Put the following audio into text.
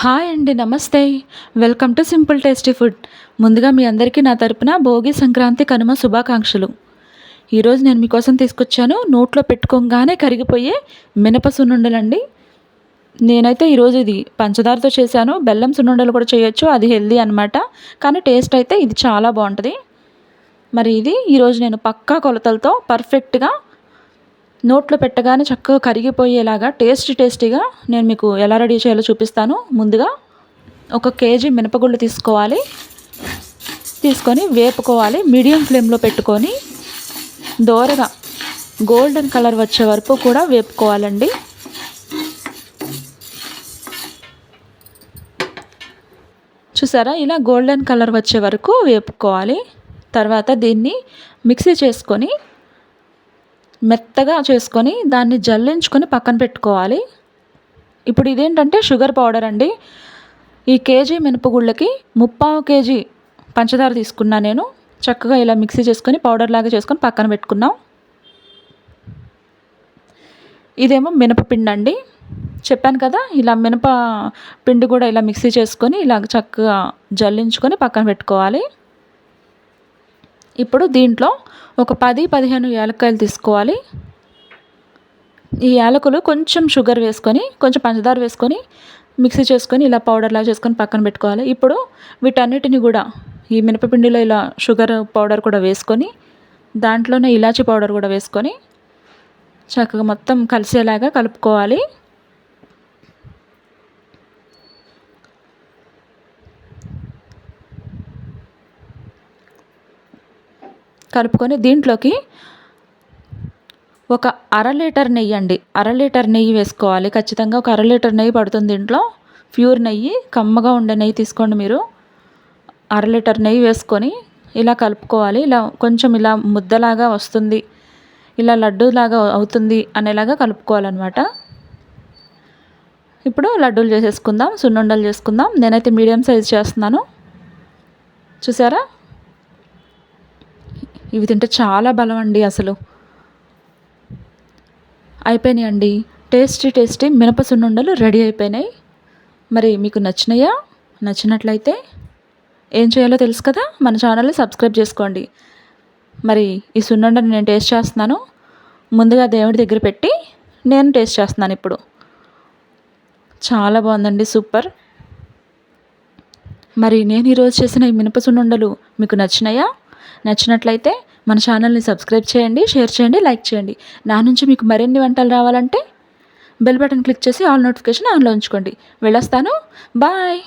Hi అండి నమస్తే. Welcome to simple tasty food. ముందుగా మీ అందరికీ నా తరపున భోగి సంక్రాంతి కనుమ శుభాకాంక్షలు. ఈరోజు నేను మీకోసం తీసుకొచ్చాను నోట్లో పెట్టుకోగానే కరిగిపోయే మినప సున్నుండలండి. నేనైతే ఈరోజు ఇది పంచదారతో చేశాను బెల్లం సున్నుండలు కూడా చేయొచ్చు అది హెల్దీ అనమాట కానీ టేస్ట్ అయితే ఇది చాలా బాగుంటుంది. మరి ఇది ఈరోజు నేను పక్కా కొలతలతో పర్ఫెక్ట్గా నోట్లో పెట్టగానే చక్కగా కరిగిపోయేలాగా టేస్టీ టేస్టీగా నేను మీకు ఎలా రెడీ చేయాలో చూపిస్తాను. ముందుగా ఒక కేజీ మినపగుళ్ళు తీసుకోవాలి. తీసుకొని వేపుకోవాలి. మీడియం ఫ్లేమ్లో పెట్టుకొని దోరగా గోల్డెన్ కలర్ వచ్చే వరకు కూడా వేపుకోవాలండి. చూసారా? ఇలా గోల్డెన్ కలర్ వచ్చే వరకు వేపుకోవాలి. తర్వాత దీన్ని మిక్సీ చేసుకొని మెత్తగా చేసుకొని దాన్ని జల్లించుకొని పక్కన పెట్టుకోవాలి. ఇప్పుడు ఇదేంటంటే షుగర్ పౌడర్ అండి. ఈ కేజీ మినపగుళ్ళకి ముప్పావు కేజీ పంచదార తీసుకున్నా నేను. చక్కగా ఇలా మిక్సీ చేసుకొని పౌడర్ లాగా చేసుకొని పక్కన పెట్టుకున్నాం ఇదేమో మినపపిండి అండి. చెప్పాను కదా ఇలా మినప పిండి కూడా ఇలా మిక్సీ చేసుకొని ఇలా చక్కగా జల్లించుకొని పక్కన పెట్టుకోవాలి. ఇప్పుడు దీంట్లో ఒక పది పదిహేను యాలక్కాయలు తీసుకోవాలి. ఈ యాలకులు కొంచెం షుగర్ వేసుకొని కొంచెం పంచదార వేసుకొని మిక్సీ చేసుకొని ఇలా పౌడర్లా చేసుకొని పక్కన పెట్టుకోవాలి. ఇప్పుడు వీటన్నిటిని కూడా ఈ మినపపిండిలో ఇలా షుగర్ పౌడర్ కూడా వేసుకొని దాంట్లోనే ఇలాచీ పౌడర్ కూడా వేసుకొని చక్కగా మొత్తం కలిసేలాగా కలుపుకోవాలి. కలుపుకొని దీంట్లోకి ఒక అర లీటర్ నెయ్యి అండి. అర లీటర్ నెయ్యి వేసుకోవాలి. ఖచ్చితంగా ఒక అర లీటర్ నెయ్యి పడుతుంది దీంట్లో. ప్యూర్ నెయ్యి కమ్మగా ఉండే నెయ్యి తీసుకోండి మీరు. అర లీటర్ నెయ్యి వేసుకొని ఇలా కలుపుకోవాలి. ఇలా కొంచెం ఇలా ముద్దలాగా వస్తుంది. ఇలా లడ్డూలాగా అవుతుంది అనేలాగా కలుపుకోవాలన్నమాట. ఇప్పుడు లడ్డూలు చేసేసుకుందాం. సున్నుండలు చేసుకుందాం. నేనైతే మీడియం సైజ్ చేస్తున్నాను. చూసారా? ఇవి తింటే చాలా బలం అండి అసలు. అయిపోయినాయి అండి టేస్టీ టేస్టీ మినప సున్నుండలు రెడీ అయిపోయినాయి. మరి మీకు నచ్చినాయా? నచ్చినట్లయితే ఏం చేయాలో తెలుసు కదా? మన ఛానల్ని సబ్స్క్రైబ్ చేసుకోండి. మరి ఈ సున్నుండని నేను టేస్ట్ చేస్తున్నాను. ముందుగా దేవుడి దగ్గర పెట్టి నేను టేస్ట్ చేస్తున్నాను ఇప్పుడు. చాలా బాగుందండి సూపర్. మరి నేను ఈరోజు చేసిన ఈ మినప సున్నుండలు మీకు నచ్చినాయా? నచ్చినట్లయితే మన ఛానల్ని సబ్స్క్రైబ్ చేయండి షేర్ చేయండి లైక్ చేయండి. నా నుంచి మీకు మరిన్ని వంటలు రావాలంటే బెల్ బటన్ క్లిక్ చేసి ఆల్ నోటిఫికేషన్ ఆన్లో ఉంచుకోండి. వెళ్ళొస్తాను. బాయ్.